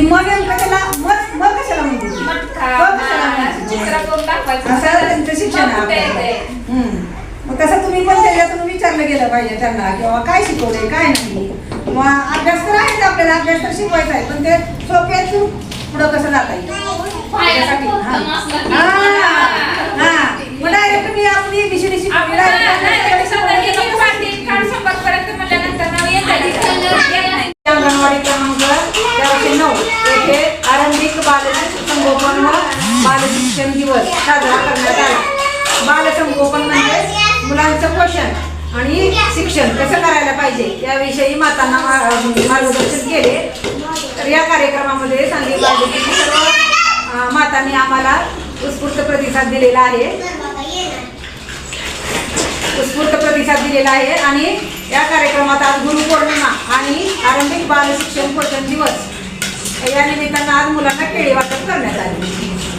मग त्याला मग मग कशाला म्हणते ती? मटका, मग कशाला म्हणते ती? असं त्यांचं शिक्षण मग आहे. हम्म. मग तसं तुम्ही पण त्याच्यातून विचारलं गेलं पाहिजे त्यांना किंवा काय शिकवलंय काय नाही किंवा अभ्यास तर आहेच आपल्याला अभ्यास तर शिकवायचा आहे पण ते सोप्यातून पुढं कसं जाता येईल त्यासाठी. बालशिक्षण दिवस साजरा करण्यात आला. बालसंगोपन म्हणजे मुलांचं पोषण आणि शिक्षण कसं करायला पाहिजे याविषयी मातांना मार्गदर्शन केले. तर या कार्यक्रमामध्ये सांगली बालदेवीतील सर्व मातांनी आम्हाला उत्स्फूर्त प्रतिसाद दिलेला आहे. उत्स्फूर्त प्रतिसाद दिलेला आहे आणि या कार्यक्रमात आज गुरुपौर्णिमा आणि आरंभिक बाल शिक्षण पोषण दिवस या निमित्तानं आज मुलांना केळी वाटप करण्यात आले.